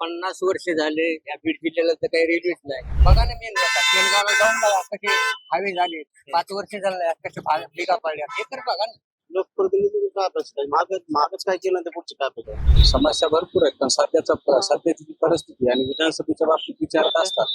पन्नास वर्ष झाले या बीड जिल्ह्याला तर काही रेल्वेच नाही. बघा ना मेन तेलगावला जाऊन बघा कसे हायवे झाले. पाच वर्ष झाले कसे बिगा पडल्या. हे तर बघा ना. लोकप्रतिनिधी काय? आहे? मागच मागच काय केलं तर पुढचे काय आहे? समस्या भरपूर आहेत पण सध्याचा सध्याची जी परिस्थिती आणि विधानसभेच्या बाबतीत विचारत असतात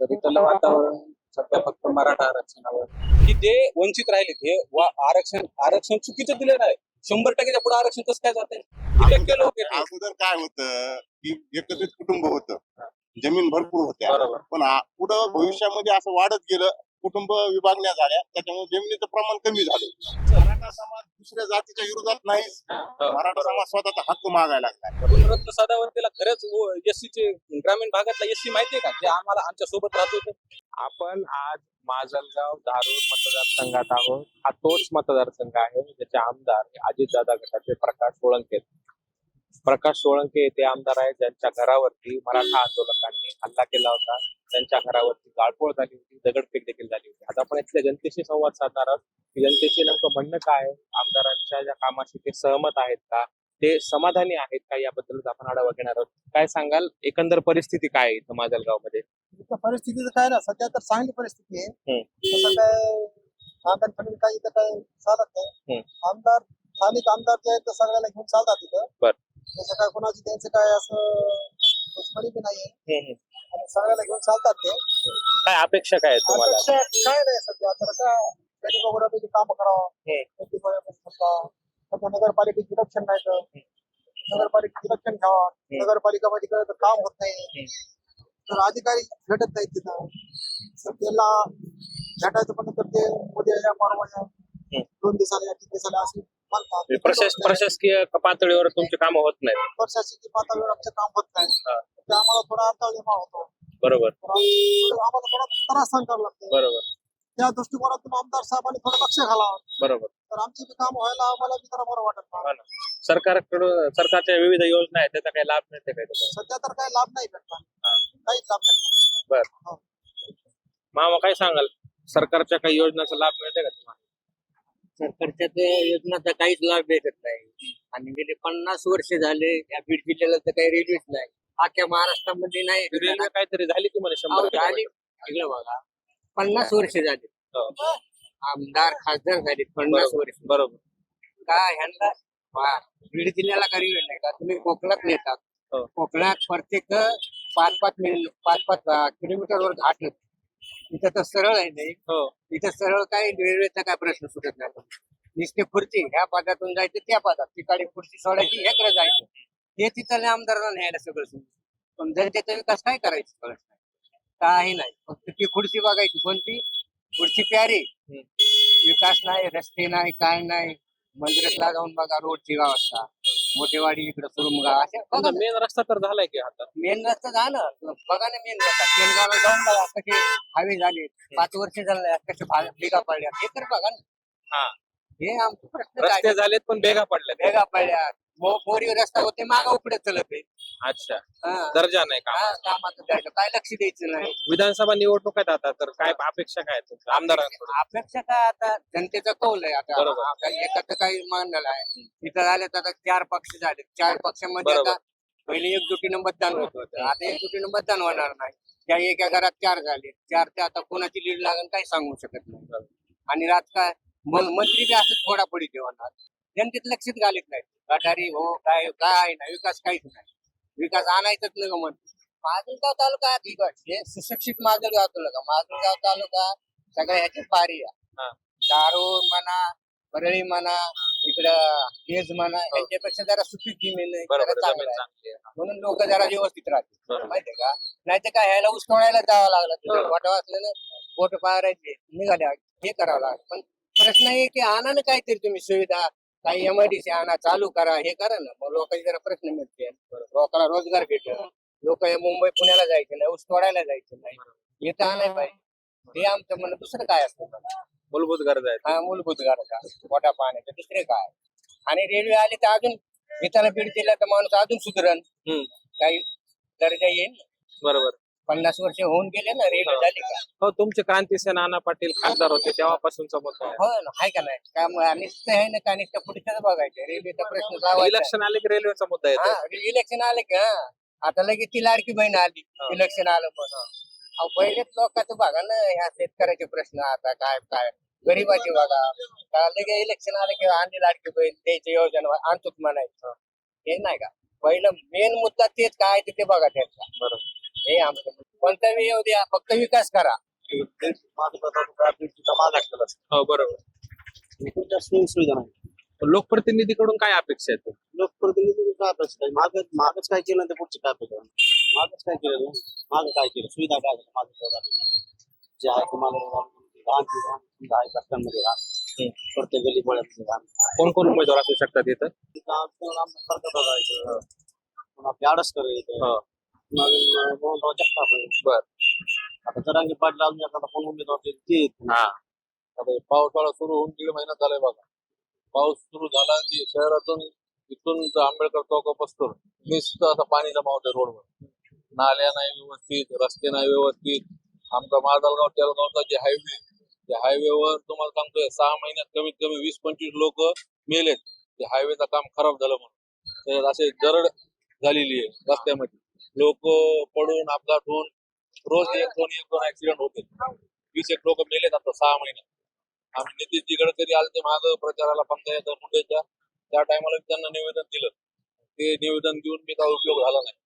तर इथलं वातावरण सध्या फक्त मराठा आरक्षणावर. की जे वंचित राहिले ते वा- आरक्षण आरक्षण चुकीचं दिलेलं आहे शंभर टक्क्याच्या पुढे आरक्षण कसं काय जाते. अगोदर काय होतं? की एकत्रित कुटुंब होतं. जमीन भरपूर होत्या. पण पुढं भविष्यामध्ये असं वाढत गेलं कुटुंब विभागण्या झाल्या त्याच्यामुळे जमिनीचं प्रमाण कमी झालं. मराठा समाज दुसऱ्या जातीच्या विरोधात नाही मराठा समाज स्वतःचा हक्क मागायला लागला. रत्न सदावर्तीला खरंच एससीचे ग्रामीण भागातला एससी माहितीये का? जे आम्हाला आमच्यासोबत राहत होते. आपण आज माजलगाव धारूर मतदारसंघात आहोत. हा तोच मतदारसंघ आहे ज्याचे आमदार अजितदादा गटाचे प्रकाश सोळंके. प्रकाश सोळंके येथे आमदार आहेत. ज्यांच्या घरावरती मराठा आंदोलकांनी हल्ला केला होता. त्यांच्या घरावरती गाळपोळ झाली होती. दगडफेक देखील झाली होती. आज आपण इथल्या जनतेशी संवाद साधणार आहोत. जनतेचे नेमकं म्हणणं काय आहे? आमदारांच्या ज्या कामाशी ते सहमत आहेत का? ते समाधानी आहेत का? याबद्दल आपण आढावा घेणार आहोत. काय सांगाल? एकंदर परिस्थिती काय आहे इथं माजलगावमध्ये इथं परिस्थितीचं काय ना सध्या तर चांगली परिस्थिती आहे. तसं काय इथं काय चालत नाही. आमदार स्थानिक आमदार जे आहेत ते सगळ्याला घेऊन चालतात तिथं तसं काय कोणाची त्यांचं काय असं दुश्मनी बी नाहीये. आणि सगळ्याला घेऊन चालतात ते. काय अपेक्षा काय आहे तुम्हाला? अपेक्षा काय नाही सध्या. तर काय गरीब वगैरे काम करावं हम्म. शेती. सध्या नगरपालिकेचे इलेक्शन नाही तर नगरपालिकेचे इलेक्शन घ्यावा. नगरपालिकामध्ये काय तर काम होत नाही. तर अधिकारी भेटत नाहीत तिथं. तर त्याला भेटायचं पण तर ते उद्या या परवा या दोन दिवसाला या तीन दिवसाला असे म्हणतात. म्हणजे प्रशास प्रशासकीय पातळीवर तुमची कामं होत नाहीत. प्रशासकीय पातळीवर आमचं काम होत नाही. हा. ते आम्हाला थोडा अडथळा निर्माण होतो. बरोबर. आम्हाला थोडा त्रास सहन करावा लागतो. बरोबर. त्या दृष्टिकोनातून आमदार साहेबांनी थोडं लक्ष घालावं. बरोबर. तर आमची बी काम व्हायला आम्हाला बी जरा बरं वाटत नाही. हा. सरकारकडून सरकारच्या विविध योजना आहेत त्याचा काही लाभ मिळते काय तुम्हाला? सध्या तर काही लाभ नाही भेटला काहीच लाभ नाही बर. मामा काय सांगाल? सरकारच्या काही योजनाचा लाभ मिळते का सरकारच्या त्या योजनाचा काहीच लाभ भेटत नाही. आणि गेले पन्नास वर्ष झाले या बीड जिल्ह्याला तर काही रेल्वेच नाही. अख्ख्या महाराष्ट्रामध्ये नाही. रेल्वे काहीतरी झाली की अहो, शंभर झाली. इकडं बघा. पन्नास वर्ष झाले. हो. आमदार खासदार झाले पन्नास बरोबर वर्ष. बरोबर. का ह्यांना? वा, बीड जिल्ह्याला काही वेळ नाही का? तुम्ही कोकणात नेतात हो. कोकणात प्रत्येक पाच पाच मिनिट पाच पाच किलोमीटरवर घाट आहे. इथं तर सरळ आहे नाही. हो. इथं सरळ काही रेल्वेचा काय प्रश्न सुटत नाही. नुसते खुर्ची ह्या पदातून जायचं त्या पदात. तिकडे खुर्ची सोडायची ह्याकडे जायचं. हे तिथल्या आमदारांना न्यायला सगळं समजतं. पण जनतेचा विकास काय करायचं? कळत नाही. काही नाही. फक्त ती खुर्ची बघायची. कोणती? खुर्ची प्यारी. विकास नाही रस्ते नाही काय नाही. मंदिरातला जाऊन बघा रोडची व्यवस्था. मोठेवाडी इकडे सुरुमगाव असे बघा मेन रस्ता तर झालाय की आता. मेन रस्ता झालं. बघा ना मेन रस्ता. तेलगावला जाऊन बघा कसे हायवे झाले. पाच वर्ष झाले कसे बिगा पडल्या हे तर बघा ना. हा. हे आमचे प्रश्न रस्ते काय झालेत पण बेगा पडल्या भेगा पडल्या मोरी रस्ता होते मागा उकडे चलत आहे. अच्छा. हा. दर्जा नाही का? हा, कामाचं द्यायचं काय लक्ष द्यायचं नाही. विधानसभा निवडणूक आहेत आता तर काय अपेक्षा काय आहेत तुमच्या आमदारांकडून? अपेक्षा काय आता? जनतेचा कौल आहे आता. बरोबर. आता एकाचं काही मानलेलं आहे तिथं झाले तर आता चार पक्ष झाले. चार पक्षामध्ये बरोबर. आता पहिले एकजुटीनं मतदान होत. होतं आता एकजुटीनं मतदान होणार नाही. त्या एका घरात चार झाले. चार ते आता कोणाची लीड लागेल काही सांगू शकत नाही. आणि राजकारण मंत्री बी असं फोडाफोडी ठेवणार जनतेत लक्षात घालत नाही गटारी हो काय काय नाही विकास काहीच नाही. विकास आणायचंच नाही म्हणते माजलगाव तालुका हा आहे हे सुशिक्षित माजलगाव तालुका माजलगाव तालुका सगळ्या ह्याची पारी आहे. हा. दारू म्हणा परळी म्हणा इकडं तेज म्हणा यांच्यापेक्षा जरा सुपीक जमीन. म्हणून लोक जरा व्यवस्थित बरोबर. माहितीये का? नाही तर काय ह्याला उचकवण्याला जावं लागलं. हो. वाटा वाचलं बोट पारायचे निघाले हे करावं लागलं. पण प्रश्न आहे की आणा ना काहीतरी तुम्ही सुविधा काही एमआयडीसी आणा चालू करा हे करा ना. मग लोकांचे जरा प्रश्न मिळते. लोकांना रोजगार भेटेल लोक मुंबई पुण्याला जायचे नाही ऊस तोडायला जायचं नाही. हे तर आणाय पाहिजे. हे आमचं म्हणणं दुसरं काय असतं? मूलभूत गरजा आहेत. हा मूलभूत गरजा. पोटा पाण्याचं दुसरे काय? आणि रेल्वे आली तर अजून येताना बीड दिला तर माणूस अजून सुधरण. काही दर्जा येईल बरोबर. पन्नास वर्ष होऊन गेले ना रेल्वे. झाली का? हो तुमचे क्रांतीसेन नाना पाटील खासदार होते तेव्हापासूनचा मुद्दा आहे. हो ना आहे का नाही? त्यामुळे नुसतं आहे ना का नुसतं पुढच्याच बघायचं. रेल्वेचा प्रश्न लावायचा इलेक्शन आले की रेल्वेचा मुद्दा येतो इलेक्शन आले की? आता लगेच ती लाडकी बहीण आली इलेक्शन आलं पण अहो, पहिलेच लोकांचं बघा ना ह्या शेतकऱ्याचे प्रश्न आता काय काय? गरीबाचे बघा. का लगे इलेक्शन आलं की आणली लाडकी बहीण द्यायची योजना आणतोच म्हणायचं. हे नाही का? पहिलं मेन मुद्दा तेच काय ते बघा त्यांचा. हे आमचं कोणता बी येऊ द्या फक्त विकास करा हो बरोबर सुविधा नाही पण लोकप्रतिनिधीकडून काय अपेक्षा आहेत लोकप्रतिनिधी काय अपेक्षा काय माग मागच काय केलं ते पुढचे काय अपेक्षा मागच काय केलं माग काय केलं सुविधा काय झालं माग तेवढं अपेक्षा जे आहे ते माग लहान ते लहान सुविधा आहे कष्टांमध्ये राहा प्रत्येक गली बोळ्यामध्ये राहा कोण कोण उमेदवार असू शकतात इथं तिथं आमचं सरकार आपले हो. पुन्हा मोहनराव जगताप आहे. बर. आता जरांगे पाटील अजून एखादा कोण उमेदवार असेल ते येतील. हा आता हे पावसाळा सुरू होऊन दीड महिना झालाय बघा पाऊस सुरू झाला की शहरातून इथून तर आंबेडकर चौकापासून नुसतं आता पाणी जमा होतं रोडवर नाल्या नाही व्यवस्थित रस्ते नाही व्यवस्थित आमचा माजलगाव तेलगावचा जे हायवे त्या हायवेवर तुम्हाला सांगतोय सहा महिन्यात कमीत कमी वीस पंचवीस लोक मेलेत ते हायवेचं काम खराब झालं म्हणून असे दरड झालेली आहे रस्त्यामध्ये लोक पडून अपघात होऊन रोज एक दोन एक दोन ऍक्सिडेंट होते वीस एक लोक मेलेत आता सहा महिन्यात आम्ही नितीशजी गडकरी आले ते माग प्रचाराला पंचायत मुंडेच्या. त्या टायमाला त्यांना निवेदन दिलं. ते निवेदन देऊन मी काही उपयोग झाला नाही.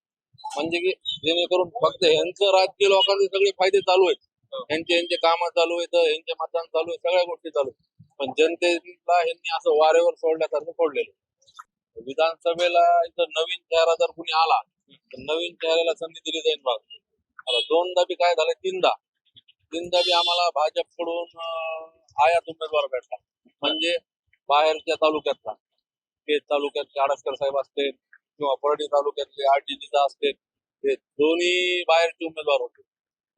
म्हणजे की जेणेकरून फक्त यांचं राजकीय लोकांचे सगळे फायदे चालू आहेत. ह्यांचे ह्यांचे काम चालू आहेत ह्यांचे मतदान चालू आहे सगळ्या गोष्टी चालू आहेत. पण जनतेला ह्यांनी असं वारेवर सोडल्यासारखं सोडलेलं विधानसभेला इथं नवीन चेहरा जर कुणी आला नवीन चेहऱ्याला संधी दिली जाईल बघ. आता दोनदा बी काय झालं? तीनदा. तीनदा बी आम्हाला भाजपकडून आयात उमेदवार भेटला म्हणजे बाहेरच्या तालुक्यातला. केज तालुक्यातले आडसकर साहेब असतील किंवा परडी तालुक्यातले आरटीजीचा असतील ते दोन्ही बाहेरचे उमेदवार होते.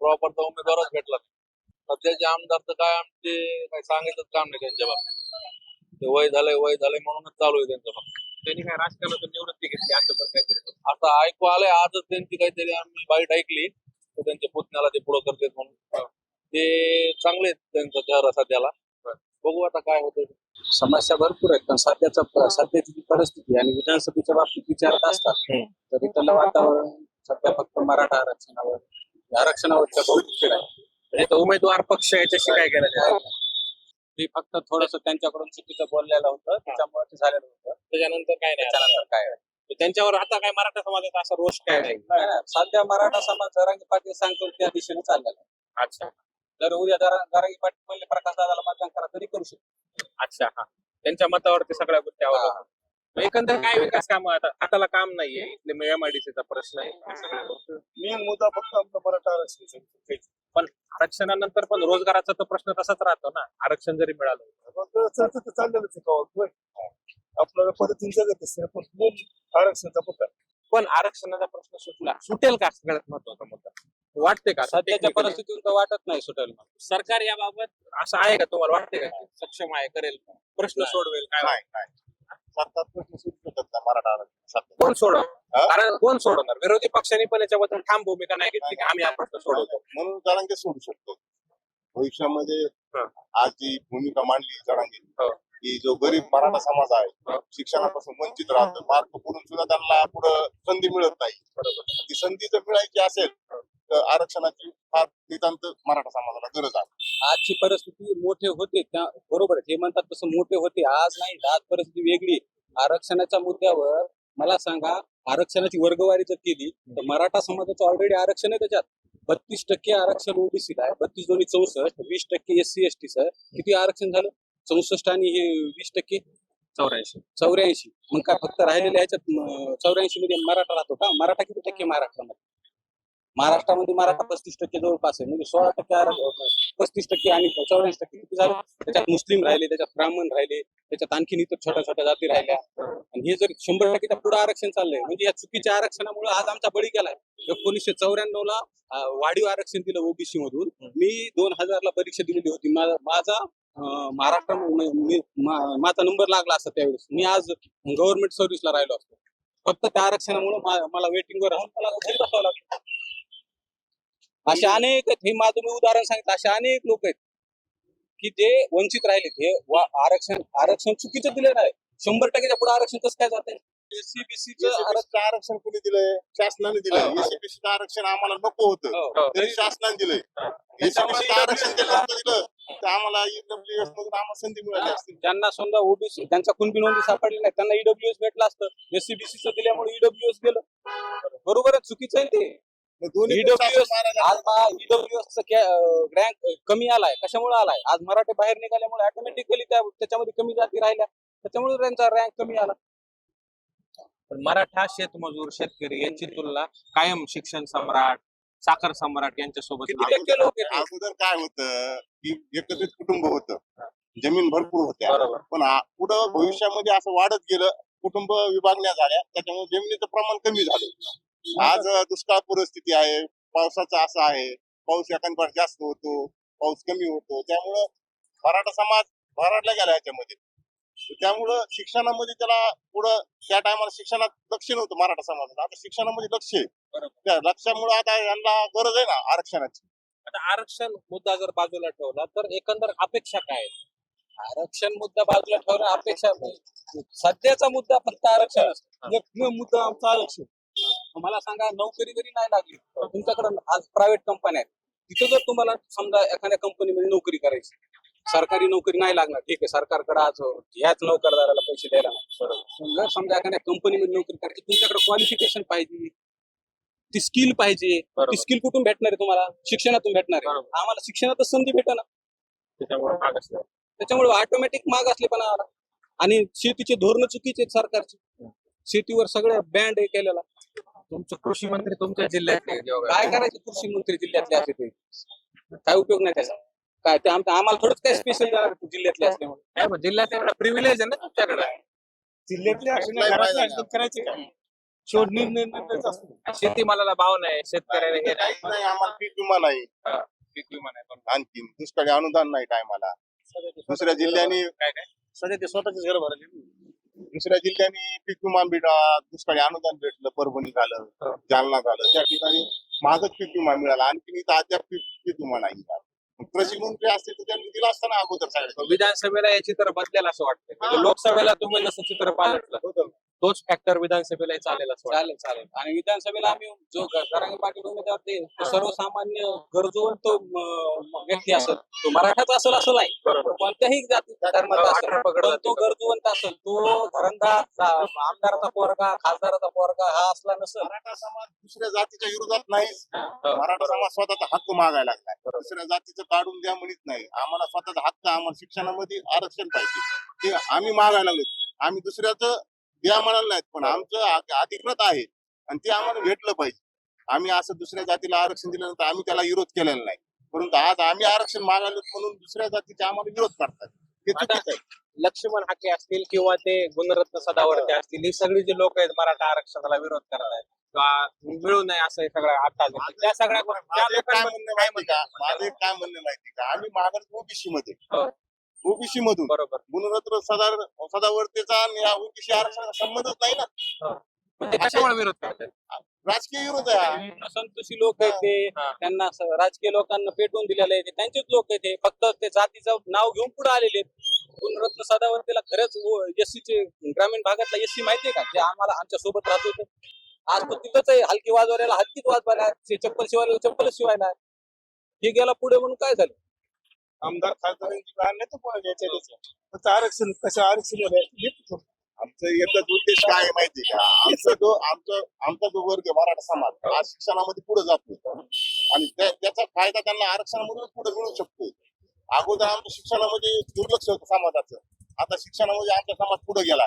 प्रॉपरचा उमेदवारच भेटला सध्याचे आमदार तर काय आमचे काही सांगितलंच काम नाही त्यांच्या बाबतीत ते वय झालंय वय झालंय म्हणूनच चालू आहे त्यांच्या बाबतीत त्यांनी काय राजकारणातून निवृत्ती घेतली असं पण काहीतरी आता ऐकू आलंय आजच त्यांची काहीतरी आम्ही बाईट ऐकली. तर त्यांच्या पुतण्याला ते पुढं करतात म्हणून. ते चांगले आहेत त्यांचा चेहरा सध्याला. बघू आता काय होतंय. ते. समस्या भरपूर आहेत पण सध्याचा सध्याची जी परिस्थिती आणि विधानसभेच्या बाबतीत विचारत असतात तर इथलं वातावरण सध्या फक्त मराठा आरक्षणावर आरक्षणावरच्या बहुतेक आहे. उमेदवार पक्ष याच्याशी काय केलं ते फक्त थोडस त्यांच्याकडून चुकीचं बोललेलं होतं त्याच्यामुळे ते झालेलं होतं. त्याच्यानंतर काय नाही. त्याच्यानंतर काय? त्यांच्यावर आता काय मराठा समाजाचा असा रोष काय नाही. सध्या मराठा समाज जरांगी पाटील सांगतो त्या दिशेने चाललेला आहे. अच्छा. जर उद्या जरा जरांगी पाटील म्हणले प्रकाश दादाला मतदान करा तरी करू शकतो. अच्छा हा. त्यांच्या मतावरती सगळ्या गोष्टी मग एकंदर काय विकास काम आता? हाताला काम नाहीये. इथले एमआयडीसीचा प्रश्न आहे या सगळ्या गोष्टी. मेन मुद्दा फक्त आपला मराठा आरक्षण पण आरक्षणानंतर पण रोजगाराचा तर प्रश्न तसाच राहतो ना. आरक्षण जरी मिळालं. चाललेलंच आहे गावात आपल्याला जगत असते पण आरक्षणाचा मुद्दा. पण आरक्षणाचा प्रश्न सुटला. सुटेल का? सगळ्यात महत्त्वाचा मुद्दा. वाटते का? सध्याच्या परिस्थितीतून तर वाटत नाही सुटेल. सरकार याबाबत असं आहे का तुम्हाला? वाटते का? सक्षम आहे करेल. प्रश्न. सोडवेल काय नाही नाही. सरकार प्रश्न सुटू शकत नाही मराठा आरक्षण. कोण सोडव हा? कारण कोण सोडवणार विरोधी पक्षांनी पण याच्याबद्दल ठाम भूमिका नाही घेतली की आम्ही हा प्रश्न सोडवतो म्हणून जरांगे सोडू शकतो भविष्यामध्ये हा. आज जी भूमिका मांडली जरांगे हो. की जो गरीब मराठा समाज आहे हो. शिक्षणापासून वंचित राहतो मार्क पडून सुद्धा त्यांना पुढं संधी मिळत नाही ती संधी जर मिळायची असेल तर आरक्षणाची फार नितांत मराठा समाजाला गरज आहे. आजची परिस्थिती मोठे होते त्या बरोबर. हे म्हणतात तसं मोठे होते आज नाही आज परिस्थिती वेगळी आहे. आरक्षणाच्या मुद्द्यावर मला सांगा आरक्षणाची वर्गवारी जर केली तर मराठा समाजाचं ऑलरेडी आरक्षण आहे त्याच्यात. बत्तीस टक्के आरक्षण ओबीसी आहे बत्तीस दोन्ही चौसष्ट वीस टक्के एस सी एस टीचं किती आरक्षण झालं? चौसष्ट आणि हे वीस टक्के? चौऱ्याऐंशी. चौऱ्याऐंशी. मग काय फक्त राहिलेल्या ह्याच्यात चौऱ्याऐंशी मध्ये मराठा राहतो का? मराठा किती टक्के महाराष्ट्रामध्ये? महाराष्ट्रामध्ये मराठा पस्तीस टक्के जवळपास आहे. म्हणजे सोळा टक्के पस्तीस टक्के आणि चौऱ्याऐंशी टक्के किती झालं? त्याच्यात मुस्लिम राहिले त्याच्यात ब्राह्मण राहिले त्याच्यात आणखीन इतर छोट्या छोट्या जाती राहिल्या. आणि हे जर शंभर टक्केच्या पुढे आरक्षण चाललंय म्हणजे या चुकीच्या आरक्षणामुळे आज आमचा बळी गेलाय. एकोणीसशे चौऱ्याण्णव ला वाढीव आरक्षण दिलं ओबीसी मधून मी दोन हजारला परीक्षा दिलेली होती. माझा महाराष्ट्र मी- माझा नंबर लागला असता त्यावेळेस. मी आज गव्हर्नमेंट सर्व्हिसला राहिलो असतो. फक्त त्या आरक्षणामुळे मला मला वेटिंगवर राहून मला घरी बसावं लागलं. असे अनेक हे माझं मी उदाहरण सांगितलं. असे अनेक लोक आहेत की जे वंचित राहिलेत हे वा- आरक्षण आरक्षण चुकीचं दिलेलं आहे. शंभर टक्क्याच्या पुढे आरक्षण कसं काय जाते एससीबीसीचं एससीबीसीचं आरक्षण कोणी दिलंय? शासनाने दिलंय. हो. एससीबीसीचं आरक्षण आम्हाला नको होतं. हो. तरी शासनाने दिलंय. एससीबीसीचं आरक्षण दिलं दिलं तर आम्हाला ईडब्ल्यूएस मधून आम्हाला संधी मिळाली असती. ज्यांना समजा ओबीसी त्यांचा कुणबी नोंदी सापडली नाही त्यांना ईडब्ल्यूएस भेटलं असतं. एससीबीसीचं दिल्यामुळे ईडब्ल्यूएस गेलं. बरोबर आहे चुकीचं आहे ते. ईडब्ल्यूएस रँक कमी आलाय. कशामुळे आलाय? आज मराठी बाहेर निघाल्यामुळे ऑटोमॅटिकली त्या त्याच्यामध्ये कमी जाती राहिल्या. त्याच्यामुळे त्यांचा रँक कमी आला. पण मराठा शेतमजूर शेतकरी यांची तुलना कायम शिक्षण सम्राट साखर सम्राट यांच्यासोबत अगोदर काय होतं की एकत्रित कुटुंब होतं. जमीन भरपूर होत्या. बरोबर. पण पुढं भविष्यामध्ये असं वाढत गेलं कुटुंब विभागण्या झाल्या त्याच्यामुळे जमिनीचं प्रमाण कमी झालं. आज दुष्काळ परिस्थिती आहे. पावसाचं असं आहे. पाऊस एखाद्या जास्त होतो पाऊस कमी होतो. त्यामुळं मराठा समाज भराडला गेला याच्यामध्ये त्यामुळं शिक्षणामध्ये त्याला पुढं त्या टायमाला शिक्षणात लक्ष नव्हतं मराठा समाजात आता शिक्षणामध्ये लक्ष आहे. त्या लक्षामुळे आता यांना गरज आहे ना आरक्षणाची. आता आरक्षण मुद्दा जर बाजूला ठेवला तर एकंदर अपेक्षा काय? आरक्षण मुद्दा बाजूला ठेवणं अपेक्षा नाही. सध्याचा मुद्दा फक्त आरक्षण एकमेव मुद्दा आमचा आरक्षण. मला सांगा नोकरी जरी नाही लागली तुमच्याकडे आज प्रायव्हेट कंपन्या आहेत. तिथं जर तुम्हाला समजा एखाद्या कंपनीमध्ये नोकरी करायची सरकारी नोकरी नाही लागणार ठीक आहे सरकारकडे आज ह्याच नोकरदाराला पैसे द्यायला. जर समजा एखाद्या कंपनीमध्ये नोकरी करायची तुमच्याकडे क्वालिफिकेशन पाहिजे ती स्किल पाहिजे ती. स्किल कुठून भेटणार आहे तुम्हाला? शिक्षणातून भेटणार आहे. आम्हाला शिक्षणातच संधी भेटेना. त्याच्यामुळे ऑटोमॅटिक माग असले पण आला आणि शेतीचे धोरण चुकीचे सरकारचे. शेतीवर सगळं बँड हे केलेला. तुमचे कृषी मंत्री तुमच्या जिल्ह्यातले काय करायचे कृषी मंत्री जिल्ह्यातले असले ते? काय उपयोग नाही त्याचा? काय ते आमच्या आम्हाला थोडंच काय स्पेशल जिल्ह्यातले असल्यामुळे. जिल्ह्यात एवढा प्रिव्हिलेज आहे ना तुमच्याकडे? जिल्ह्यातले करायचे काय? शेतीमालाला भाव नाही शेतकऱ्याला हे नाही. काहीच नाही आम्हाला पीक विमा नाही. पीक विमा नाही बरोबर. आणखीन दुष्काळी अनुदान नाही टायमाला दुसऱ्या जिल्ह्याने काय काय सध्या ते स्वतःच घर भरले दुसऱ्या जिल्ह्याने पीक विमा भेटा दुष्काळी अनुदान भेटलं परभणी झालं जालना झालं त्या ठिकाणी माझच पीक विमा मिळाला आणखीन इथं अद्याप पीक पीक विमा नाही कृषी मंत्री असते तर त्यांनी दिला असता ना अगोदर विधानसभेला हे चित्र बदलेल असं वाटतं म्हणजे लोकसभेला तुम्ही जसं चित्र पालटलं. तोच फॅक्टर विधानसभेला चालेल चालेल चालेल. आणि विधानसभेला आम्ही जो जरांगी पाटील उमेदवार ते तो सर्वसामान्य गरजूवंत अं, व्यक्ती असेल तो मराठाच असेल असं नाही. कोणत्याही जाती धर्माचा असेल पण तो गरजूवंत असेल. तो घरंदाज आमदाराचा पोरगा खासदाराचा पोरगा हा असला नसेल. मराठा समाज दुसऱ्या जातीच्या विरोधात नाहीच मराठा समाज स्वतःचा हक्क मागायला लागलाय. दुसऱ्या जातीचं काढून द्या म्हणत नाही. आम्हाला स्वतःचा हक्क आम्हाला शिक्षणामध्ये आरक्षण पाहिजे. ते आम्ही मागायला लागलो. आम्ही दुसऱ्याचं द्या म्हणाल नाहीत पण आमचं अधिकृत आहे. आणि ते आम्हाला भेटलं पाहिजे. आम्ही असं दुसऱ्या जातीला आरक्षण दिल्यानंतर आम्ही त्याला विरोध केलेला नाही. परंतु आज आम्ही आरक्षण मागायलो म्हणून दुसऱ्या जातीचे आम्हाला विरोध करतात. हे चुकीचं आहे. लक्ष्मण हाके असतील किंवा ते गुणरत्न सदावर्ते असतील ही सगळी जी लोक आहेत मराठा आरक्षणाला विरोध करत आहेत किंवा मिळू नये असं हे सगळं आता त्या सगळ्या माझं एक काय म्हणणं माहिती का? माझं एक काय म्हणणं माहिती का? आम्ही मागत ओबीसी मध्ये. हो. ओबीसी मधून. बरोबर. गुणरत्न सदार सदावर्तेचा आणि या ओबीसी आरक्षणाचा संबंधच नाही ना. ते कशामुळे विरोध करतात. राजकीय विरोध आहे हा. असंतोषी लोक आहेत ते. त्यांना असं राजकीय लोकांना पेटवून दिलेलं आहे ते. त्यांचेच लोक आहेत ते. फक्त ते जातीचं नाव घेऊन पुढे आलेले आहेत. गुणरत्न सदावर्तीला खरंच एससी चे ग्रामीण भागातला एससी माहितीये का? जे आम्हाला आमच्यासोबत राहत होते. आज तो तिथंच आहे. हलकी वाजवायला हलकीच वाजवायला चप्पल शिवायला चप्पलच शिवायला. हे गेला पुढे म्हणून काय झालं? आमदार खासदारांची लहान नाही तर कोणाच्या याच्यात याच्यात. फक्त आरक्षण कसं आरक्षण झालंय देतो तो. आमचं एकच उद्देश काय माहिती का? आमचा जो आमचा आमचा जो वर्ग आहे, मराठा समाज आज शिक्षणामध्ये पुढे जातो आणि त्या- त्याचा फायदा त्यांना आरक्षणामधून पुढे मिळू शकतो. अगोदर आमच्या शिक्षणामध्ये दुर्लक्ष होतं समाजाचं. आता शिक्षणामध्ये आमचा समाज पुढे गेला.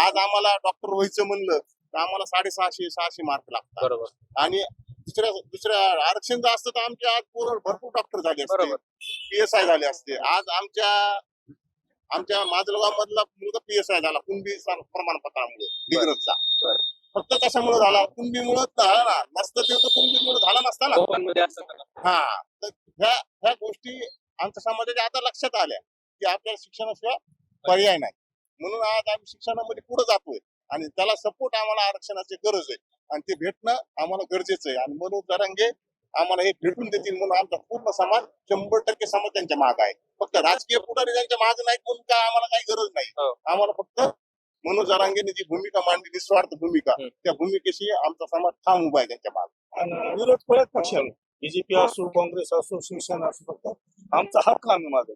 आज आम्हाला डॉक्टर व्हायचं म्हणलं तर आम्हाला साडेसहाशे सहाशे मार्क लागतात. बरोबर. आणि दुसऱ्या दुसऱ्या आरक्षण जर असतं तर आमचे आज पूर्ण भरपूर डॉक्टर झाले असते. पीएसआय झाले असते. आज आमच्या आमच्या माजलगाव मधला मुलगा पीएसआय झाला कुणबी प्रमाणपत्रामुळे डिग्रजचा. फक्त कशामुळे झाला? कुणबीमुळे झाला ना. नसतं ते तर कुणबीमुळे झाला नसता ना. हा. तर ह्या ह्या गोष्टी आमच्या समाजाच्या आता लक्षात आल्या की आपल्याला शिक्षणाशिवाय पर्याय नाही. म्हणून आज आम्ही शिक्षणामध्ये पुढे जातोय आणि त्याला सपोर्ट आम्हाला आरक्षणाची गरज आहे. आणि ते भेटणं आम्हाला गरजेचं आहे. आणि मनोज जरांगे आम्हाला हे भेटून देतील म्हणून आमचा पूर्ण समाज शंभर टक्के समाज त्यांच्या माग आहे. फक्त राजकीय पुढारी त्यांच्या माग नाहीत म्हणून काय आम्हाला काही गरज नाही. हो. आम्हाला फक्त मनोज जरांगेने जी भूमिका मांडली निस्वार्थ भूमिका. त्या भूमिकेशी आमचा समाज ठाम उभा आहे त्यांच्या मागे. आणि विरोध करत पक्षाला बीजेपी असो काँग्रेस असो शिवसेना असो फक्त आमचा हक्क आम्ही मागत.